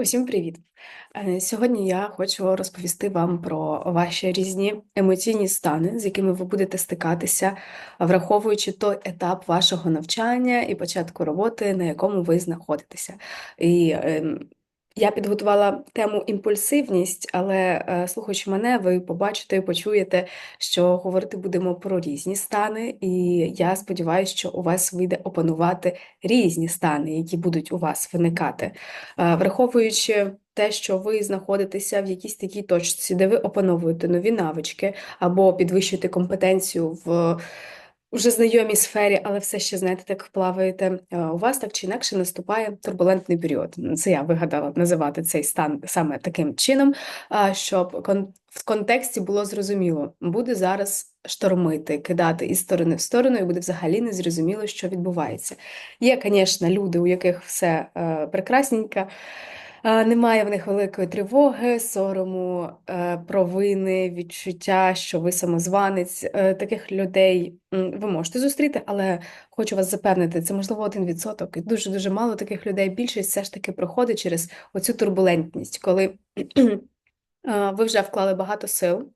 Усім привіт! Е, Сьогодні я хочу розповісти вам про ваші різні емоційні стани, з якими ви будете стикатися, враховуючи той етап вашого навчання і початку роботи, на якому ви знаходитеся. І ем, я підготувала тему імпульсивність, але е, слухаючи мене, ви побачите і почуєте, що говорити будемо про різні стани, і я сподіваюся, що у вас вийде опанувати різні стани, які будуть у вас виникати. Е, Враховуючи те, що ви знаходитеся в якійсь такій точці, де ви опановуєте нові навички або підвищуєте компетенцію в вже знайомій сфері, але все ще, знаєте, так плаваєте, е, у вас так чи інакше наступає турбулентний період. Це я вигадала називати цей стан саме таким чином, щоб в контексті було зрозуміло, буде зараз штормити, кидати із сторони в сторону, і буде взагалі не зрозуміло, що відбувається. Є, звісно, люди, у яких все е, прекрасненько, немає в них великої тривоги, сорому, е, провини, відчуття, що ви самозванець. Е, Таких людей ви можете зустріти, але хочу вас запевнити, це можливо один відсоток. І дуже-дуже мало таких людей. Більшість все ж таки проходить через оцю турбулентність, коли е, ви вже вклали багато сил.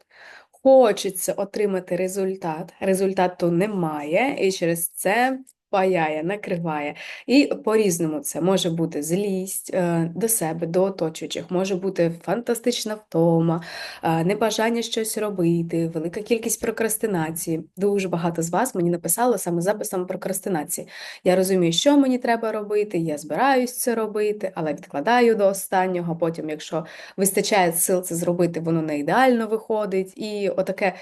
Хочеться отримати результат, результату немає, і через це паяє, накриває. І по-різному це може бути злість е, до себе, до оточуючих, може бути фантастична втома, е, небажання щось робити, велика кількість прокрастинації. Дуже багато з вас мені написало саме записом прокрастинації. Я розумію, що мені треба робити, я збираюсь це робити, але відкладаю до останнього. Потім, якщо вистачає сил це зробити, воно не ідеально виходить. І отаке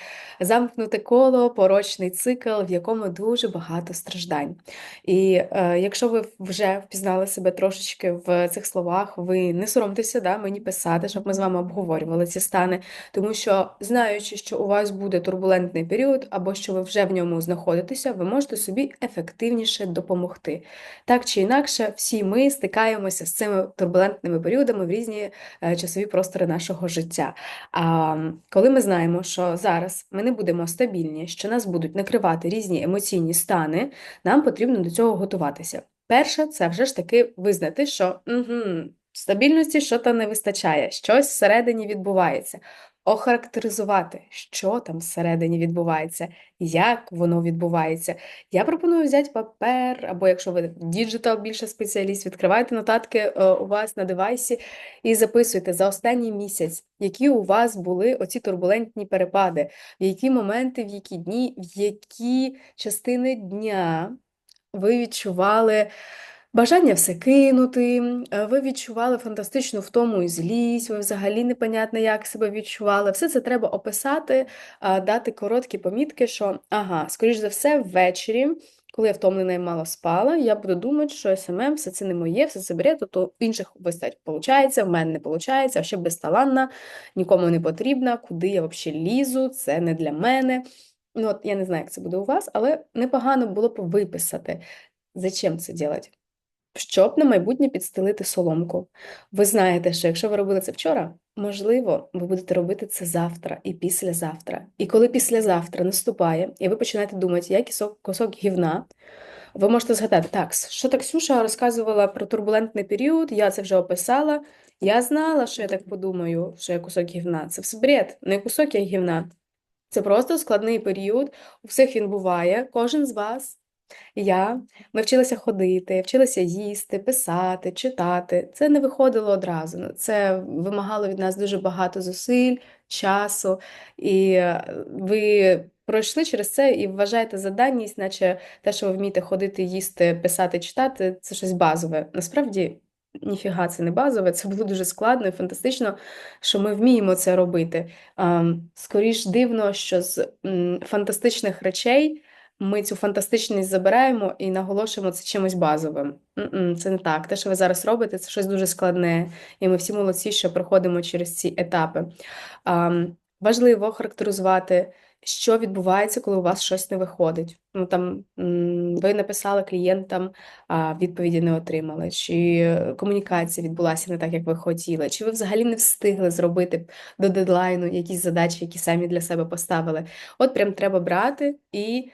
замкнуте коло, порочний цикл, в якому дуже багато страждань. І е, якщо ви вже впізнали себе трошечки в цих словах, ви не соромтеся да, мені писати, щоб ми з вами обговорювали ці стани, тому що, знаючи, що у вас буде турбулентний період, або що ви вже в ньому знаходитеся, ви можете собі ефективніше допомогти. Так чи інакше, всі ми стикаємося з цими турбулентними періодами в різні е, часові простори нашого життя. А коли ми знаємо, що зараз ми не будемо стабільні, що нас будуть накривати різні емоційні стани, нам потрібно до цього готуватися. Перше, це вже ж таки визнати, що угу, стабільності щось не вистачає, щось всередині відбувається. Охарактеризувати, що там всередині відбувається, як воно відбувається. Я пропоную взяти папер, або якщо ви діджитал більше спеціаліст, відкривайте нотатки е, у вас на девайсі і записуйте за останній місяць, які у вас були оці турбулентні перепади, в які моменти, в які дні, в які частини дня ви відчували. Бажання все кинути, е, ви відчували фантастичну втому і злість, ви взагалі непонятно, як себе відчували. Все це треба описати, дати короткі помітки, що ага, скоріш за все, ввечері, коли я втомлена і мало спала, я буду думати, що СММ все це не моє, все це бред, то у інших вистать виходить, в мене не виходить, ще безталанна, нікому не потрібна, куди я взагалі лізу, це не для мене. Ну, от я не знаю, як це буде у вас, але непогано було б виписати, зачем це робити щоб на майбутнє підстелити соломку. Ви знаєте, що якщо ви робили це вчора, можливо, ви будете робити це завтра і післязавтра. І коли післязавтра наступає, і ви починаєте думати, я кусок, гівна, ви можете згадати, так, що так Ксюша розказувала про турбулентний період, я це вже описала. Я знала, що я так подумаю, що я кусок гівна. Це все бред, не кусок я гівна. Це просто складний період. У всіх він буває. Кожен з вас я, ми вчилися ходити, вчилися їсти, писати, читати. Це не виходило одразу. Це вимагало від нас дуже багато зусиль, часу, і е, ви пройшли через це і вважаєте за даність, наче те, що ви вмієте ходити, їсти, писати, читати, це щось базове. Насправді. Ніфіга, це не базове, це було дуже складно і фантастично, що ми вміємо це робити. Ем, Скоріш дивно, що з фантастичних речей ми цю фантастичність забираємо і наголошуємо це чимось базовим. Це не так. Те, що ви зараз робите, це щось дуже складне, і ми всі молодці, що проходимо через ці етапи. Важливо характеризувати, що відбувається, коли у вас щось не виходить. Ну там ви написали клієнтам, а відповіді не отримали, чи комунікація відбулася не так, як ви хотіли, чи ви взагалі не встигли зробити до дедлайну якісь задачі, які самі для себе поставили. От прям треба брати і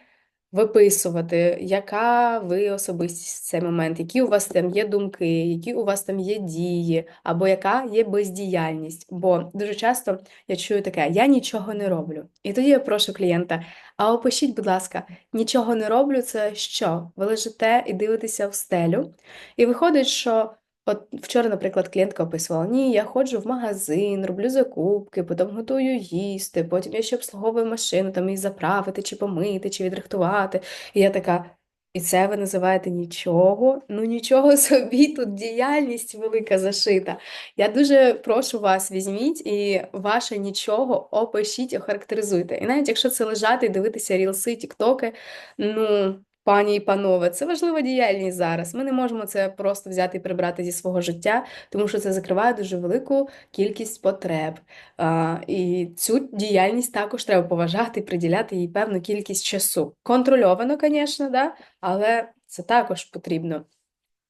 виписувати, яка ви особистість в цей момент, які у вас там є думки, які у вас там є дії, або яка є бездіяльність. Бо дуже часто я чую таке: я нічого не роблю. І тоді я прошу клієнта: а опишіть, будь ласка, нічого не роблю, це що? Ви лежите і дивитеся в стелю, і виходить, що. От вчора, наприклад, клієнтка описувала: Ні, я ходжу в магазин, роблю закупки, потім готую їсти, потім я ще обслуговую машину, там її заправити, чи помити, чи відрихтувати. І я така. І це ви називаєте нічого? Ну нічого собі, тут діяльність велика зашита. Я дуже прошу вас, візьміть і ваше нічого опишіть, охарактеризуйте. І навіть якщо це лежати і дивитися рілси, тіктоки, ну. Пані і панове, це важлива діяльність зараз. Ми не можемо це просто взяти і прибрати зі свого життя, тому що це закриває дуже велику кількість потреб. А, І цю діяльність також треба поважати і приділяти їй певну кількість часу. Контрольовано, звісно, да? але це також потрібно.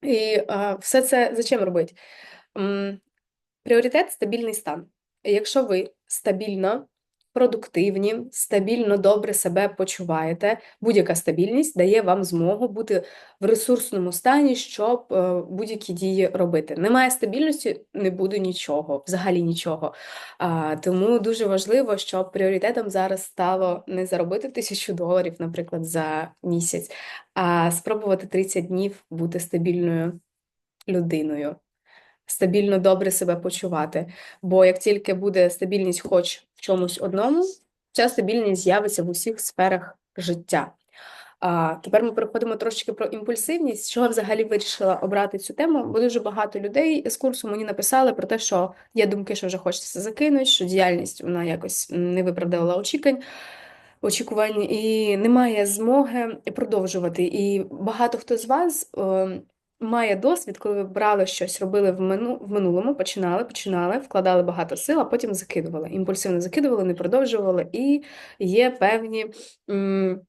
І а, все це зачем робити? Пріоритет стабільний стан. Якщо ви стабільно продуктивні, стабільно добре себе почуваєте. Будь-яка стабільність дає вам змогу бути в ресурсному стані, щоб е, будь-які дії робити. Немає стабільності, не буде нічого, взагалі нічого. Тому дуже важливо, щоб пріоритетом зараз стало не заробити тисячу доларів, наприклад, за місяць, а спробувати 30 днів бути стабільною людиною стабільно добре себе почувати. Бо як тільки буде стабільність, хоч в чомусь одному, ця стабільність з'явиться в усіх сферах життя. А тепер ми переходимо трошечки про імпульсивність. Чого взагалі вирішила обрати цю тему? Бо дуже багато людей з курсу мені написали про те, що є думки, що вже хочеться закинути, що діяльність вона якось не виправдала очікувань. Очікувань і немає змоги продовжувати. І багато хто з вас ем, має досвід, коли ви брали щось, робили в мину, в минулому, починали, починали, вкладали багато сил, а потім закидували. Імпульсивно закидували, не продовжували, і є певні м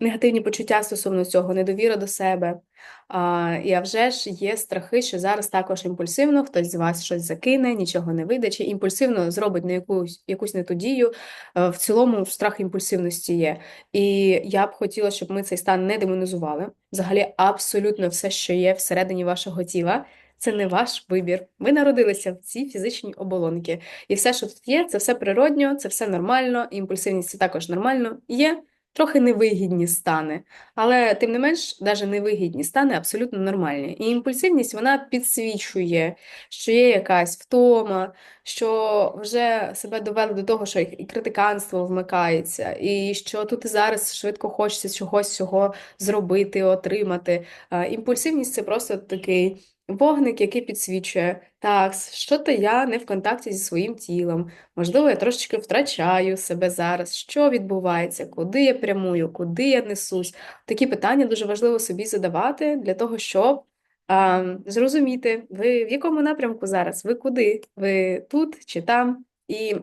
негативні почуття стосовно цього, недовіра до себе. А, І а вже ж є страхи, що зараз також імпульсивно хтось з вас щось закине, нічого не вийде, чи імпульсивно зробить на якусь якусь не ту дію. В цілому страх імпульсивності є. І я б хотіла, щоб ми цей стан не демонізували. Взагалі, абсолютно все, що є всередині вашого тіла. Це не ваш вибір. Ви народилися в цій фізичній оболонці. І все, що тут є, це все природньо, це все нормально, імпульсивність це також нормально. Є трохи невигідні стани, але тим не менш, навіть невигідні стани абсолютно нормальні. І імпульсивність вона підсвічує, що є якась втома, що вже себе довели до того, що і критиканство вмикається, і що тут і зараз швидко хочеться чогось цього зробити, отримати. Імпульсивність це просто такий. Вогник, який підсвічує, так, що то я не в контакті зі своїм тілом, можливо, я трошечки втрачаю себе зараз, що відбувається, куди я прямую, куди я несусь. Такі питання дуже важливо собі задавати для того, щоб а, зрозуміти, ви в якому напрямку зараз, ви куди, ви тут чи там. І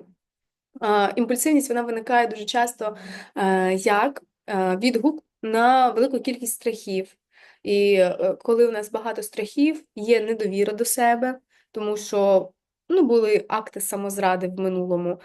а, імпульсивність вона виникає дуже часто а, як а, відгук на велику кількість страхів. І е, коли у нас багато страхів, є недовіра до себе, тому що ну, були акти самозради в минулому.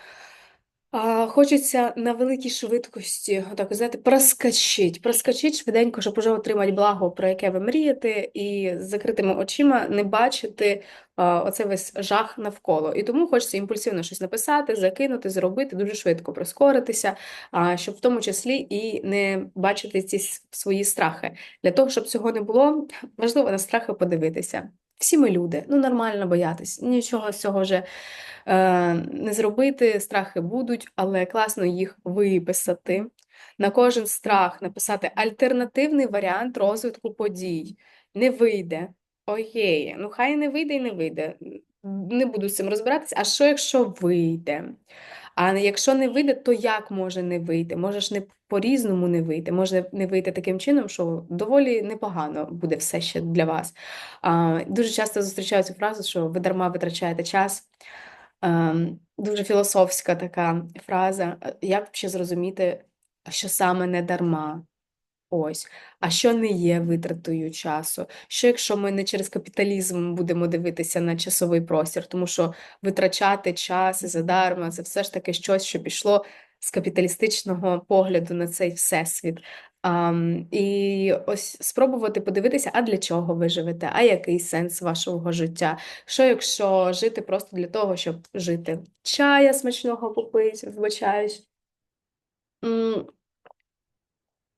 Хочеться на великій швидкості, так знаєте, проскочить, проскочить швиденько, щоб уже отримати благо, про яке ви мрієте, і з закритими очима не бачити а, оце весь жах навколо. І тому хочеться імпульсивно щось написати, закинути, зробити, дуже швидко прискоритися, а, щоб в тому числі і не бачити ці свої страхи. Для того, щоб цього не було, важливо на страхи подивитися. Всі ми люди, ну нормально боятись, нічого з цього вже е, не зробити. Страхи будуть, але класно їх виписати. На кожен страх написати альтернативний варіант розвитку подій. Не вийде. Окей, ну хай не вийде і не вийде. Не буду з цим розбиратися. А що, якщо вийде? А якщо не вийде, то як може не вийти? Може не по-різному не вийти, може не вийти таким чином, що доволі непогано буде все ще для вас. А, Дуже часто зустрічаю цю фразу, що ви дарма витрачаєте час. А, Дуже філософська така фраза. Як ще зрозуміти, що саме не дарма? Ось, а що не є витратою часу? Що якщо ми не через капіталізм будемо дивитися на часовий простір, тому що витрачати час задарма це все ж таки щось, що пішло з капіталістичного погляду на цей всесвіт. Ам, і ось спробувати подивитися, а для чого ви живете, а який сенс вашого життя? Що якщо жити просто для того, щоб жити? Чая смачного попити, вибачаюсь.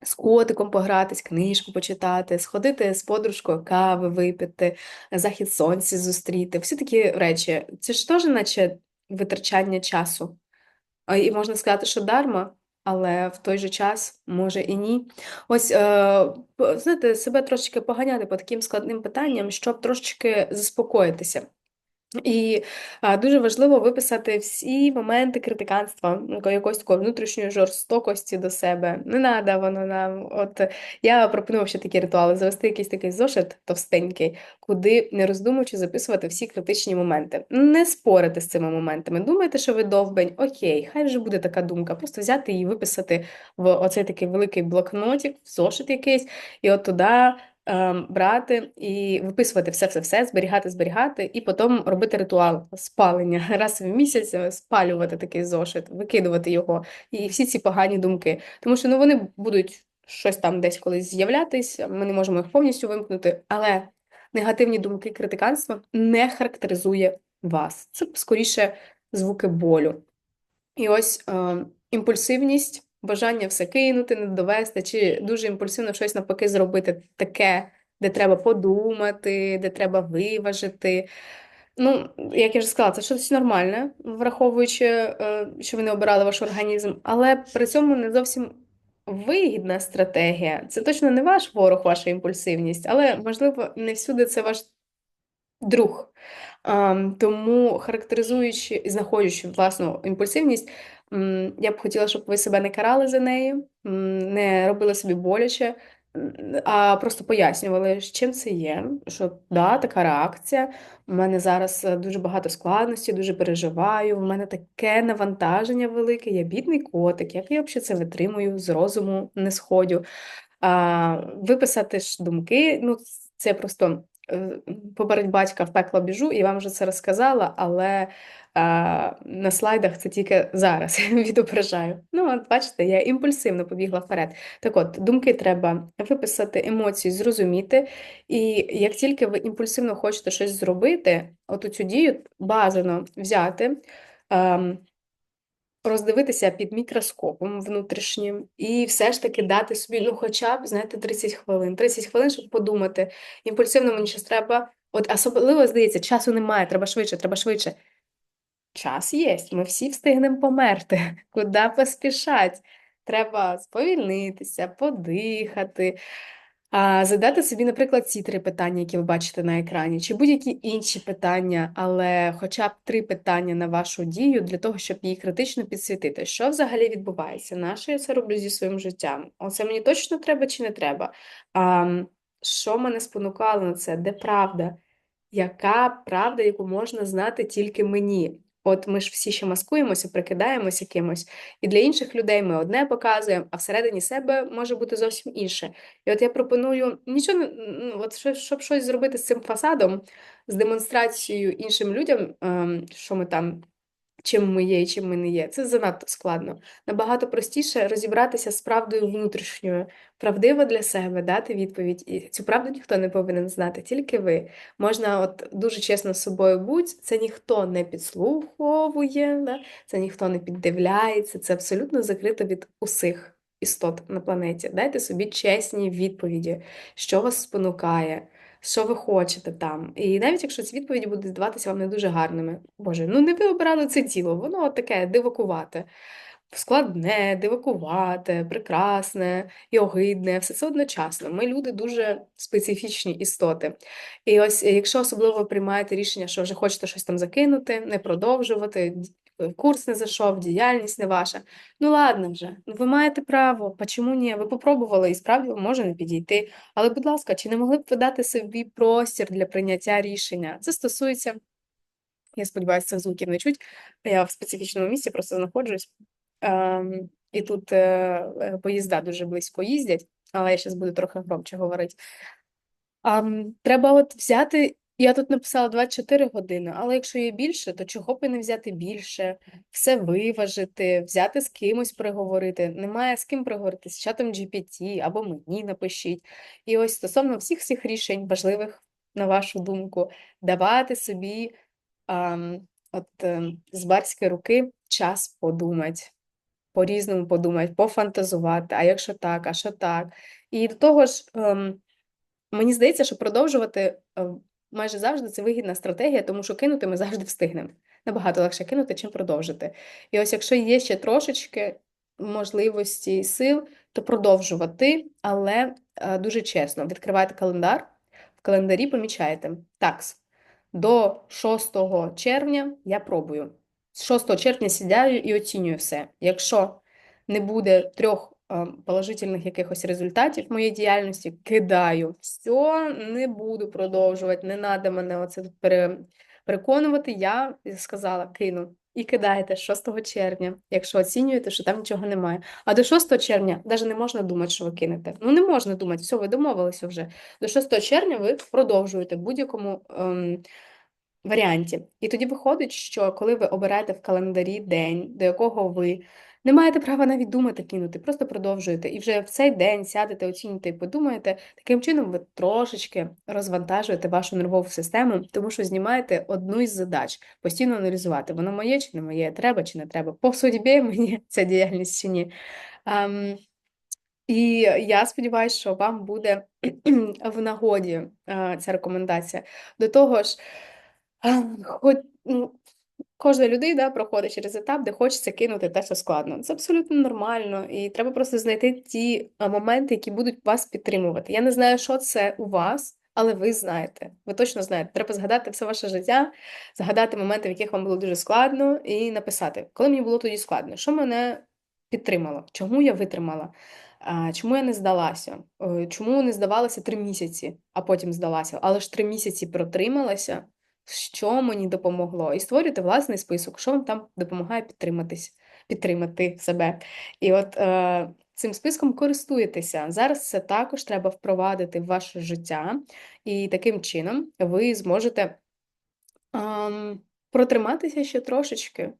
З котиком погратись, книжку почитати, сходити з подружкою кави випити, захід сонця зустріти. Всі такі речі. Це ж теж наче витрачання часу. І можна сказати, що дарма, але в той же час може і ні. Ось, е, знаєте, себе трошечки поганяти по таким складним питанням, щоб трошечки заспокоїтися. І а, дуже важливо виписати всі моменти критиканства, якоїсь такої внутрішньої жорстокості до себе. Не треба воно нам. От я пропоную ще такі ритуали, завести якийсь такий зошит товстенький, куди не роздумуючи записувати всі критичні моменти. Не спорити з цими моментами. Думаєте, що ви довбень? Окей, хай вже буде така думка. Просто взяти і виписати в оцей такий великий блокнотик, в зошит якийсь, і от туди брати і виписувати все-все-все, зберігати, зберігати, і потім робити ритуал спалення раз в місяць, е, спалювати такий зошит, викидувати його, і всі ці погані думки. Тому що ну, вони будуть щось там десь колись з'являтись, ми не можемо їх повністю вимкнути, але негативні думки, критиканство не характеризує вас. Це скоріше звуки болю. І ось е, імпульсивність, бажання все кинути, не довести, чи дуже імпульсивно щось навпаки зробити таке, де треба подумати, де треба виважити. Ну, як я вже сказала, це щось нормальне, враховуючи, е, що ви не обирали ваш організм, але при цьому не зовсім вигідна стратегія. Це точно не ваш ворог, ваша імпульсивність, але, можливо, не всюди це ваш друг. Тому характеризуючи і знаходячи власну імпульсивність, я б хотіла, щоб ви себе не карали за неї, не робили собі боляче, а просто пояснювали, з чим це є, що да, така реакція. У мене зараз е, дуже багато складностей, дуже переживаю. В мене таке навантаження велике, я бідний котик, як я взагалі це витримую, з розуму не сходю. А, виписати ж думки, ну, це просто е, батька в пекло біжу, і вам вже це розказала, але а, на слайдах це тільки зараз відображаю. Ну, от бачите, я імпульсивно побігла вперед. Так от, думки треба виписати, емоції, зрозуміти. І як тільки ви імпульсивно хочете щось зробити, от цю дію бажано взяти. ем, роздивитися під мікроскопом внутрішнім і все ж таки дати собі, ну, хоча б, знаєте, 30 хвилин. 30 хвилин, щоб подумати. Імпульсивно мені щось треба. От особливо, здається, часу немає, треба швидше, треба швидше. Час є, ми всі встигнемо померти. Куди поспішать? Треба сповільнитися, подихати, задати собі, наприклад, ці три питання, які ви бачите на екрані, чи будь-які інші питання, але хоча б три питання на вашу дію для того, щоб її критично підсвітити. Що взагалі відбувається? На що я це роблю зі своїм життям? Оце мені точно треба чи не треба? А, що мене спонукало на це? Де правда? Яка правда, яку можна знати тільки мені? От ми ж всі ще маскуємося, прикидаємося кимось, і для інших людей ми одне показуємо, а всередині себе може бути зовсім інше. І от я пропоную нічого, не- ну, от що- щоб щось зробити з цим фасадом, з демонстрацією іншим людям, ем, що ми там, чим ми є і чим ми не є, це занадто складно. Набагато простіше розібратися з правдою внутрішньою, правдиво для себе дати відповідь. І цю правду ніхто не повинен знати, тільки ви. Можна от дуже чесно з собою бути, це ніхто не підслуховує, да? це ніхто не піддивляється, це абсолютно закрито від усіх істот на планеті. Дайте собі чесні відповіді, що вас спонукає, що ви хочете там. І навіть якщо ці відповіді будуть здаватися вам не дуже гарними, Боже, ну не ви обирали це тіло, воно таке дивакувате. Складне, дивакувате, прекрасне і огидне, все це одночасно. Ми люди дуже специфічні істоти. І ось, якщо особливо приймаєте рішення, що вже хочете щось там закинути, не продовжувати, курс не зайшов, діяльність не ваша. Ну ладно вже, ну ви маєте право, почому ні? Ви попробували і справді може не підійти. Але, будь ласка, чи не могли б ви дати собі простір для прийняття рішення? Це стосується, я сподіваюся, цих звуків не чуть. Я в специфічному місці просто знаходжусь. Ем, і тут е, е, поїзда дуже близько їздять, але я зараз буду трохи громче говорити. Ам, треба от взяти Я тут написала 24 години, але якщо є більше, то чого б і не взяти більше, все виважити, взяти з кимось переговорити. Немає з ким переговорити, з чатом GPT або мені напишіть. І ось стосовно всіх всіх рішень, важливих, на вашу думку, давати собі ам, от, ем, з барської руки час подумати, по-різному подумати, пофантазувати, а якщо так, а що так. І до того ж, ем, мені здається, що продовжувати. Майже завжди це вигідна стратегія, тому що кинути ми завжди встигнемо. Набагато легше кинути, чим продовжити. І ось якщо є ще трошечки можливості і сил, то продовжувати, але е, дуже чесно, відкривайте календар, в календарі помічаєте. Такс, до 6 червня я пробую. З 6 червня сідаю і оцінюю все. Якщо не буде трьох положительних якихось результатів моєї діяльності, кидаю. Все, не буду продовжувати, не треба мене оце переконувати. Я сказала, кину. І кидаєте 6 червня, якщо оцінюєте, що там нічого немає. А до 6 червня навіть не можна думати, що ви кинете. Ну, не можна думати, все, ви домовилися вже. До 6 червня ви продовжуєте в будь-якому ем, варіанті. І тоді виходить, що коли ви обираєте в календарі день, до якого ви не маєте права навіть думати кинути, просто продовжуєте. І вже в цей день сядете, оцінюєте і подумаєте, таким чином ви трошечки розвантажуєте вашу нервову систему, тому що знімаєте одну із задач постійно аналізувати, воно моє чи не моє, треба чи не треба, по судьбі мені ця діяльність чи ні. Um, і я сподіваюся, що вам буде в нагоді uh, ця рекомендація. До того ж, uh, хоч ну, Кожна людина проходить через етап, де хочеться кинути те, що складно. Це абсолютно нормально, і треба просто знайти ті моменти, які будуть вас підтримувати. Я не знаю, що це у вас, але ви знаєте. Ви точно знаєте. Треба згадати все ваше життя, згадати моменти, в яких вам було дуже складно, і написати, коли мені було тоді складно, що мене підтримало, чому я витримала, чому я не здалася, е, чому не здавалася три місяці, а потім здалася, але ж три місяці протрималася що мені допомогло, і створюйте власний список, що вам там допомагає підтриматись, підтримати себе. І от е, цим списком користуєтеся. Зараз це також треба впровадити в ваше життя, і таким чином ви зможете е, протриматися ще трошечки.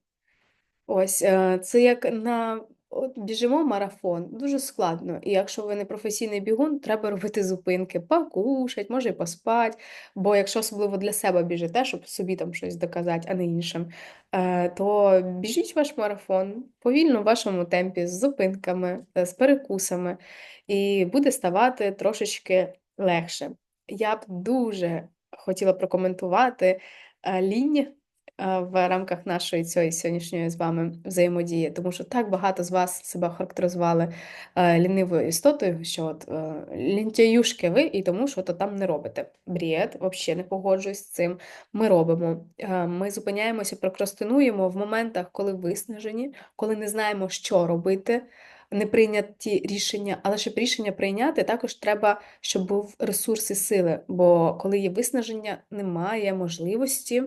Ось, е, це як на От біжимо марафон, дуже складно. І якщо ви не професійний бігун, треба робити зупинки, покушать, може і поспати. Бо якщо особливо для себе біжите, щоб собі там щось доказати, а не іншим, е, то біжіть ваш марафон повільно в вашому темпі, з зупинками, е, з перекусами, і буде ставати трошечки легше. Я б дуже хотіла прокоментувати е, лінь в рамках нашої цієї сьогоднішньої з вами взаємодії, тому що так багато з вас себе характеризували е, лінивою істотою, що от е, лінтяюшки ви і тому, що то там не робите. Брід, взагалі не погоджуюсь з цим. Ми робимо. Е, ми зупиняємося, прокрастинуємо в моментах, коли виснажені, коли не знаємо, що робити. Не прийняті рішення, але щоб рішення прийняти, також треба, щоб був ресурс і сили. Бо коли є виснаження, немає можливості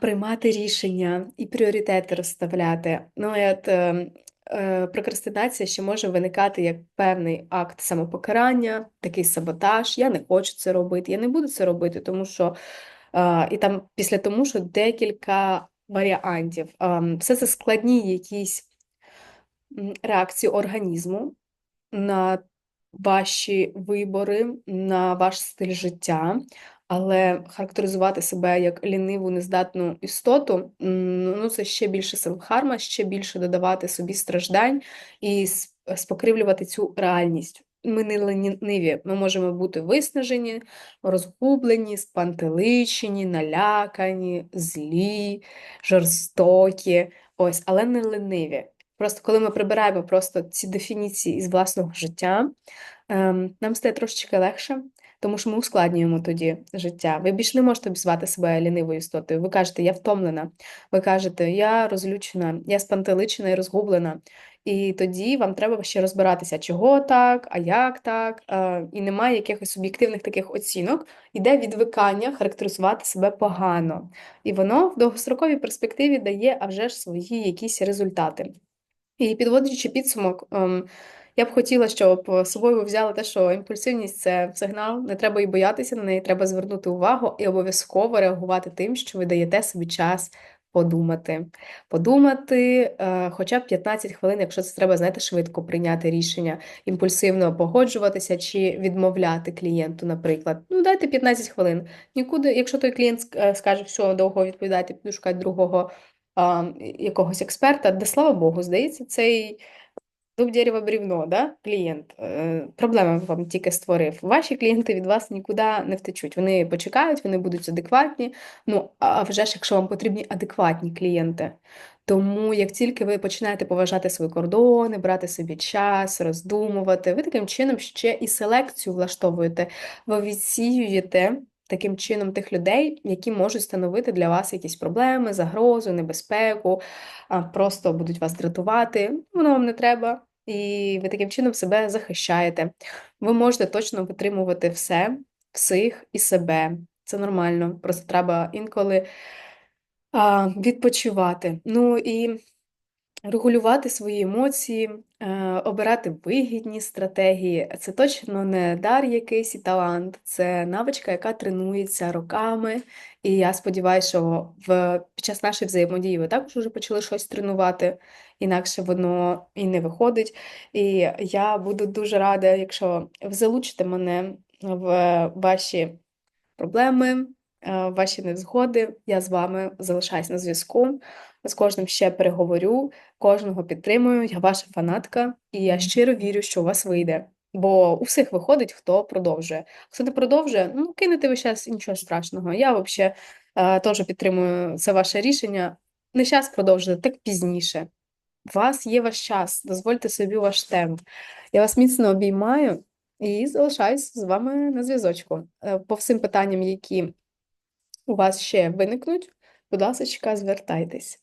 приймати рішення і пріоритети розставляти. Ну, і от е, е, прокрастинація ще може виникати як певний акт самопокарання, такий саботаж. Я не хочу це робити, я не буду це робити, тому що е, і там після тому, що декілька варіантів. Е, все це складні якісь реакції організму на ваші вибори, на ваш стиль життя. Але характеризувати себе як ліниву, нездатну істоту, ну це ще більше селфхарма, ще більше додавати собі страждань і спокривлювати цю реальність. Ми не лениві, ми можемо бути виснажені, розгублені, спантеличені, налякані, злі, жорстокі, ось, але не лениві. Просто коли ми прибираємо просто ці дефініції із власного життя, ем, нам стає трошечки легше тому що ми ускладнюємо тоді життя. Ви більше не можете звати себе лінивою істотою. Ви кажете, я втомлена. Ви кажете, я розлючена, я спантеличена і розгублена. І тоді вам треба ще розбиратися, чого так, а як так. І немає якихось суб'єктивних таких оцінок, іде відвикання характеризувати себе погано. І воно в довгостроковій перспективі дає а вже ж свої якісь результати. І підводячи підсумок, ем, Я б хотіла, щоб з собою ви взяли те, що імпульсивність це сигнал, не треба і боятися на неї, треба звернути увагу і обов'язково реагувати тим, що ви даєте собі час подумати. Подумати е, хоча б 15 хвилин, якщо це треба, знаєте, швидко прийняти рішення, імпульсивно погоджуватися чи відмовляти клієнту, наприклад. Ну, дайте 15 хвилин. Нікуди, якщо той клієнт е, скаже, що довго відповідати, піду шукати другого якогось експерта, де слава Богу, здається, цей дуб дерева брівно, да? клієнт. Е, Проблеми вам тільки створив. Ваші клієнти від вас нікуди не втечуть. Вони почекають, вони будуть адекватні. Ну, а вже ж, якщо вам потрібні адекватні клієнти. Тому як тільки ви починаєте поважати свої кордони, брати собі час, роздумувати, ви таким чином ще і селекцію влаштовуєте, ви відсіюєте таким чином тих людей, які можуть становити для вас якісь проблеми, загрозу, небезпеку, просто будуть вас дратувати. Воно вам не треба, і ви таким чином себе захищаєте. Ви можете точно витримувати все, всіх і себе. Це нормально. Просто треба інколи а, відпочивати. Ну і регулювати свої емоції, е, обирати вигідні стратегії. Це точно не дар якийсь і талант, це навичка, яка тренується роками. І я сподіваюся, що в, під час нашої взаємодії ви також вже почали щось тренувати, інакше воно і не виходить. І я буду дуже рада, якщо ви залучите мене в ваші проблеми, ваші невзгоди. Я з вами залишаюсь на зв'язку. З кожним ще переговорю, кожного підтримую. Я ваша фанатка, і я щиро вірю, що у вас вийде. Бо у всіх виходить, хто продовжує. Хто не продовжує, ну кинете ви зараз нічого страшного. Я взагалі е, теж підтримую це ваше рішення. Не час продовжити, так пізніше. У вас є ваш час, дозвольте собі ваш темп. Я вас міцно обіймаю і залишаюсь з вами на зв'язочку. Е, По всім питанням, які у вас ще виникнуть, будь ласка, звертайтесь.